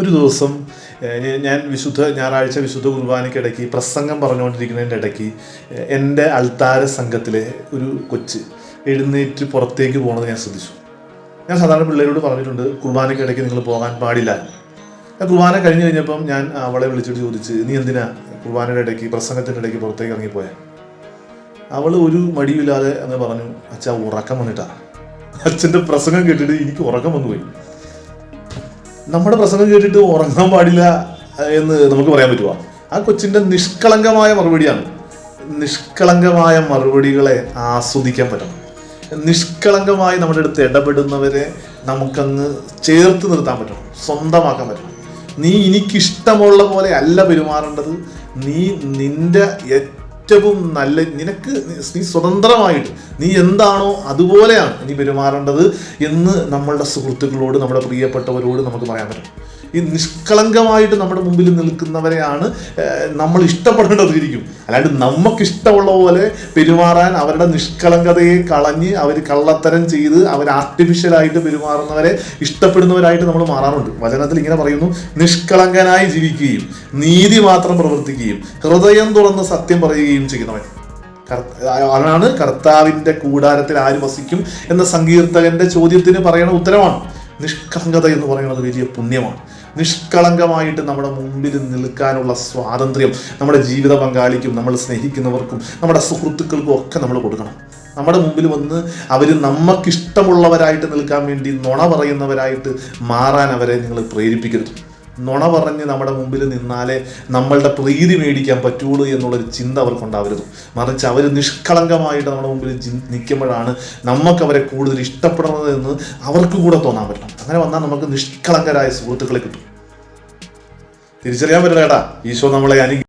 ഒരു ദിവസം ഞാൻ വിശുദ്ധ ഞായറാഴ്ച വിശുദ്ധ കുർബാനയ്ക്കിടയ്ക്ക് പ്രസംഗം പറഞ്ഞുകൊണ്ടിരിക്കുന്നതിന്റെ ഇടയ്ക്ക് എന്റെ അൾത്താര സംഘത്തിലെ ഒരു കൊച്ച് എഴുന്നേറ്റ് പുറത്തേക്ക് പോകുന്നത് ഞാൻ ശ്രദ്ധിച്ചു. ഞാൻ സാധാരണ പിള്ളേരോട് പറഞ്ഞിട്ടുണ്ട് കുർബാനയ്ക്കിടയ്ക്ക് നിങ്ങൾ പോകാൻ പാടില്ല. ഞാൻ കുർബാന കഴിഞ്ഞ് കഴിഞ്ഞപ്പം ഞാൻ അവളെ വിളിച്ചിട്ട് ചോദിച്ച് നീ എന്തിനാ കുർബാനയുടെ ഇടയ്ക്ക് പ്രസംഗത്തിന്റെ ഇടയ്ക്ക് പുറത്തേക്ക് ഇറങ്ങിപ്പോയാൽ അവൾ ഒരു മടിയില്ലാതെ എന്ന് പറഞ്ഞു അച്ഛാ ഉറക്കം വന്നിട്ടാ. അച്ഛന്റെ പ്രസംഗം കേട്ടിട്ട് എനിക്ക് ഉറക്കം വന്നുപോയി. നമ്മുടെ പ്രസംഗം കേട്ടിട്ട് ഉറങ്ങാൻ പാടില്ല എന്ന് നമുക്ക് പറയാൻ പറ്റുമോ ആ കൊച്ചിന്റെ നിഷ്കളങ്കമായ മറുപടിയാണ്. നിഷ്കളങ്കമായ മറുപടികളെ ആസ്വദിക്കാൻ പറ്റണം. നിഷ്കളങ്കമായി നമ്മുടെ അടുത്ത് ഇടപെടുന്നവരെ നമുക്കങ്ങ് ചേർത്ത് നിർത്താൻ പറ്റണം. സ്വന്തമാക്കാൻ പറ്റണം. നീ എനിക്കിഷ്ടമുള്ള പോലെ അല്ല പെരുമാറേണ്ടത്. നീ നിന്റെ ഏറ്റവും നല്ല നിനക്ക് നീ സ്വതന്ത്രമായിട്ട് നീ എന്താണോ അതുപോലെയാണ് നീ പെരുമാറേണ്ടത് എന്ന് നമ്മളുടെ സുഹൃത്തുക്കളോട് നമ്മുടെ പ്രിയപ്പെട്ടവരോട് നമുക്ക് പറയാൻ പറ്റും. ഈ നിഷ്കളങ്കമായിട്ട് നമ്മുടെ മുമ്പിൽ നിൽക്കുന്നവരെയാണ് നമ്മൾ ഇഷ്ടപ്പെടേണ്ടതിരിക്കും. അല്ലാണ്ട് നമുക്കിഷ്ടമുള്ള പോലെ പെരുമാറാൻ അവരുടെ നിഷ്കളങ്കതയെ കളഞ്ഞ് അവർ കള്ളത്തരം ചെയ്ത് അവർ ആർട്ടിഫിഷ്യലായിട്ട് പെരുമാറുന്നവരെ ഇഷ്ടപ്പെടുന്നവരായിട്ട് നമ്മൾ മാറാറുണ്ട്. വചനത്തിൽ ഇങ്ങനെ പറയുന്നു നിഷ്കളങ്കനായി ജീവിക്കുകയും നീതി മാത്രം പ്രവർത്തിക്കുകയും ഹൃദയം തുറന്ന് സത്യം പറയുകയും ചെയ്യുന്നവൻ. അതാണ് അവനാണ് കർത്താവിന്റെ കൂടാരത്തിൽ ആര് വസിക്കും എന്ന സങ്കീർത്തകന്റെ ചോദ്യത്തിന് പറയുന്ന ഉത്തരമാണ്. നിഷ്കളങ്കത എന്ന് പറയുന്നത് വലിയ പുണ്യമാണ്. നിഷ്കളങ്കമായിട്ട് നമ്മുടെ മുമ്പിൽ നിൽക്കാനുള്ള സ്വാതന്ത്ര്യം നമ്മുടെ ജീവിത പങ്കാളിക്കും നമ്മൾ സ്നേഹിക്കുന്നവർക്കും നമ്മുടെ സുഹൃത്തുക്കൾക്കും ഒക്കെ നമ്മൾ കൊടുക്കണം. നമ്മുടെ മുമ്പിൽ വന്ന് അവർ നമുക്കിഷ്ടമുള്ളവരായിട്ട് നിൽക്കാൻ വേണ്ടി നുണ പറയുന്നവരായിട്ട് മാറാൻ അവരെ നിങ്ങൾ പ്രേരിപ്പിക്കരുത്. നുണ പറഞ്ഞ് നമ്മുടെ മുമ്പിൽ നിന്നാലേ നമ്മളുടെ പ്രീതി മേടിക്കാൻ പറ്റുള്ളൂ എന്നുള്ളൊരു ചിന്ത അവർക്കുണ്ടാവരുത്. മറിച്ച് അവർ നിഷ്കളങ്കമായിട്ട് നമ്മുടെ മുമ്പിൽ നിൽക്കുമ്പോഴാണ് നമുക്ക് അവരെ കൂടുതൽ ഇഷ്ടപ്പെടുന്നത് എന്ന് അവർക്ക് കൂടെ തോന്നാൻ പറ്റണം അങ്ങനെ വന്നാൽ നമുക്ക് നിഷ്കളങ്കരായ സുഹൃത്തുക്കളെ കിട്ടും. തിരിച്ചറിയാൻ പറ്റില്ല ഈശോ നമ്മളെ അനു